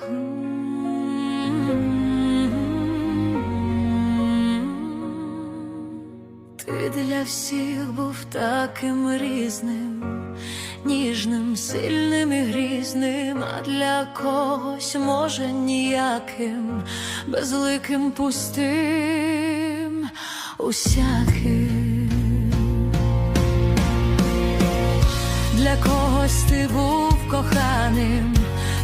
Ти для всіх був таким різним, ніжним, сильним і грізним, а для когось може ніяким, безликим, пустим, усяким. Для когось ти був коханим,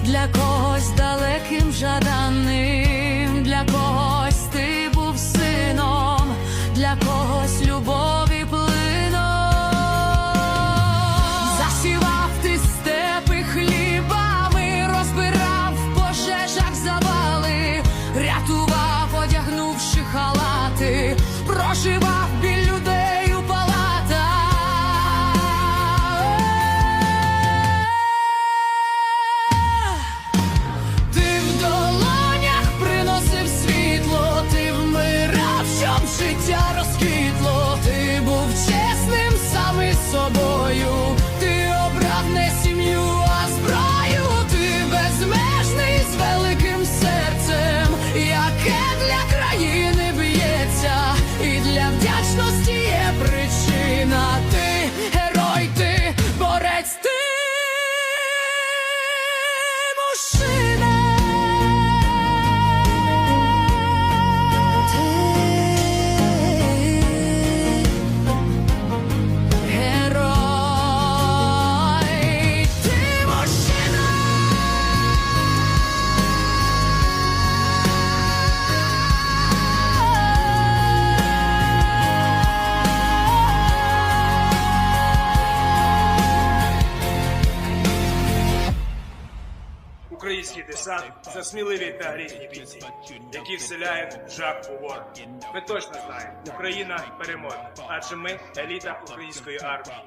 для когось далеким жаданим, Український десант це сміливі та грізні бійці, які вселяють жах у ворога. Ми точно знаємо, Україна переможе, адже ми еліта української армії.